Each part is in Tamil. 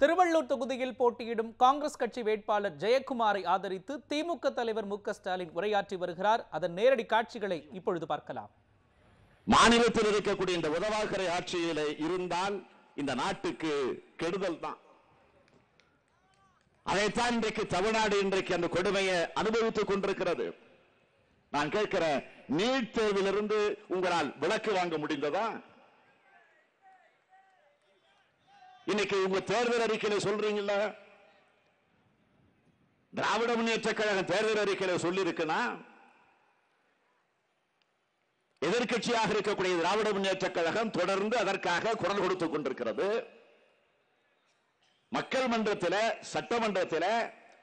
திருவள்ளூர் தொகுதியில் போட்டியிடும் காங்கிரஸ் கட்சி வேட்பாளர் ஜெயக்குமாரை ஆதரித்து திமுக தலைவர் மு ஸ்டாலின் உரையாற்றி வருகிறார். அதன் நேரடி காட்சிகளை இப்பொழுது பார்க்கலாம். மாநிலத்தில் இருக்கக்கூடிய இந்த உதவாக்கரை ஆட்சியில இருந்தால் இந்த நாட்டுக்கு கெடுதல் தான். அதைத்தான் இன்றைக்கு தமிழ்நாடு இன்றைக்கு அந்த கொடுமையை அனுபவித்துக் கொண்டிருக்கிறது. நான் கேட்கிறேன் நீட் தேர்விலிருந்து உங்களால் விலக்கு வாங்க முடிந்ததா? இன்னைக்கு உங்க தேர்தல் அறிக்கையில சொல்றீங்களா திராவிட முன்னேற்ற கழகம் தேர்தல் அறிக்கையில சொல்லி எதிர்கட்சியாக எதிர்க்கட்சியாக இருக்கக்கூடிய திராவிட முன்னேற்ற கழகம் தொடர்ந்து அதற்காக குரல் கொடுத்துக் கொண்டிருக்கிறது. மக்கள் மன்றத்தில் சட்டமன்றத்தில்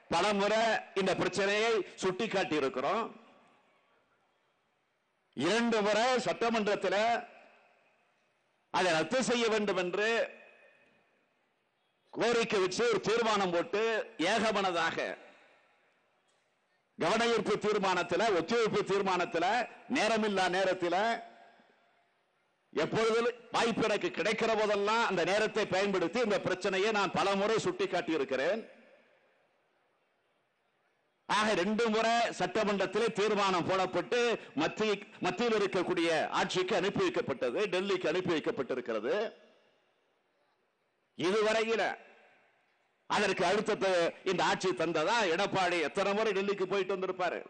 பலமுறை இந்த பிரச்சனையை சுட்டிக்காட்டி இருக்கிறோம் இரண்டு முறை சட்டமன்றத்தில் அதை ரத்து செய்ய வேண்டும் என்று கோரிக்கை வச்சு ஒரு தீர்மானம் போட்டு ஏகமனதாக கவனஈர்ப்பு தீர்மானத்தில் ஒத்துழைப்பு தீர்மானத்தில் நேரமில்லா நேரத்தில் எப்பொழுது வாய்ப்பு எனக்கு கிடைக்கிற போதெல்லாம் அந்த நேரத்தை பயன்படுத்தி இந்த பிரச்சனையை நான் பல முறை சுட்டிக்காட்டி இருக்கிறேன். ஆக ரெண்டு முறை சட்டமன்றத்தில் தீர்மானம் போடப்பட்டு மத்திய மத்தியில் இருக்கக்கூடிய ஆட்சிக்கு அனுப்பி வைக்கப்பட்டது டெல்லிக்கு அனுப்பி வைக்கப்பட்டிருக்கிறது. இதுவரையில அதற்கு அழுத்தத்தை இந்த ஆட்சி தந்ததா? எடப்பாடி எத்தனை முறை டெல்லிக்கு போயிட்டு வந்திருப்பாரு?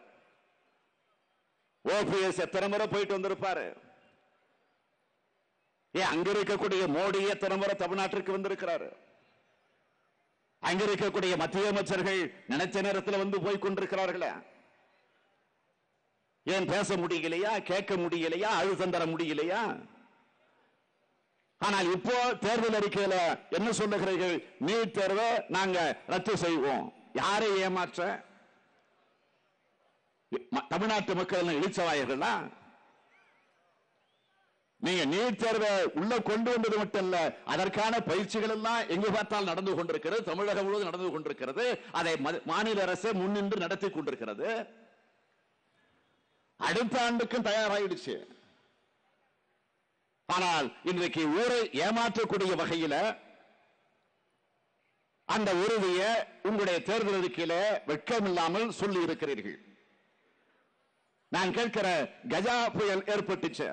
ஓபிஎஸ் எத்தனை முறை போயிட்டு வந்திருப்பாரு? ஏன் அங்க இருக்கக்கூடிய மோடி எத்தனை முறை தமிழ்நாட்டிற்கு வந்திருக்கிறாரு? அங்க இருக்கக்கூடிய மத்திய அமைச்சர்கள் நினைச்ச நேரத்தில் வந்து போய் கொண்டிருக்கிறார்களே. ஏன் பேச முடியலையா? கேட்க முடியலையா? அழுத்தம் தர முடியலையா? ஆனால் இப்போ தேர்தல் அறிக்கையில என்ன சொல்லுகிறீர்கள்? நீட் தேர்வை நாங்க ரத்து செய்வோம். யாரை ஏமாற்ற? தமிழ்நாட்டு மக்கள் இழிச்சவாயர்களா? நீங்க நீட் தேர்வை உள்ள கொண்டு வந்தது மட்டும் இல்ல அதற்கான பயிற்சிகள் எல்லாம் எங்கு பார்த்தால் நடந்து கொண்டிருக்கிறது தமிழகம் முழுவதும் நடந்து கொண்டிருக்கிறது அதை ம- மாநில அரசு முன்னின்று நடத்தி கொண்டிருக்கிறது. அடுத்த ஆண்டுக்கும் தயாராயிடுச்சு. ஆனால் இன்றைக்கு ஊரை ஏமாற்றக்கூடிய வகையில அந்த உறுதியை உங்களுடைய தேர்தல் அறிக்கையில வெட்கமில்லாமல் சொல்லி இருக்கிறீர்கள். நான் கேட்கிற கஜா புயல் ஏற்பட்டுச்சு.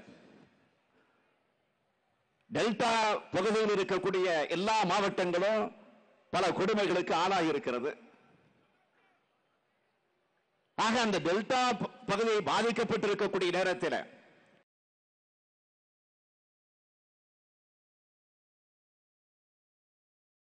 டெல்டா பகுதியில் இருக்கக்கூடிய எல்லா மாவட்டங்களும் பல கொடுமைகளுக்கு ஆளாகி இருக்கிறது ஆக அந்த டெல்டா ப- பகுதி பாதிக்கப்பட்டிருக்கக்கூடிய நேரத்தில்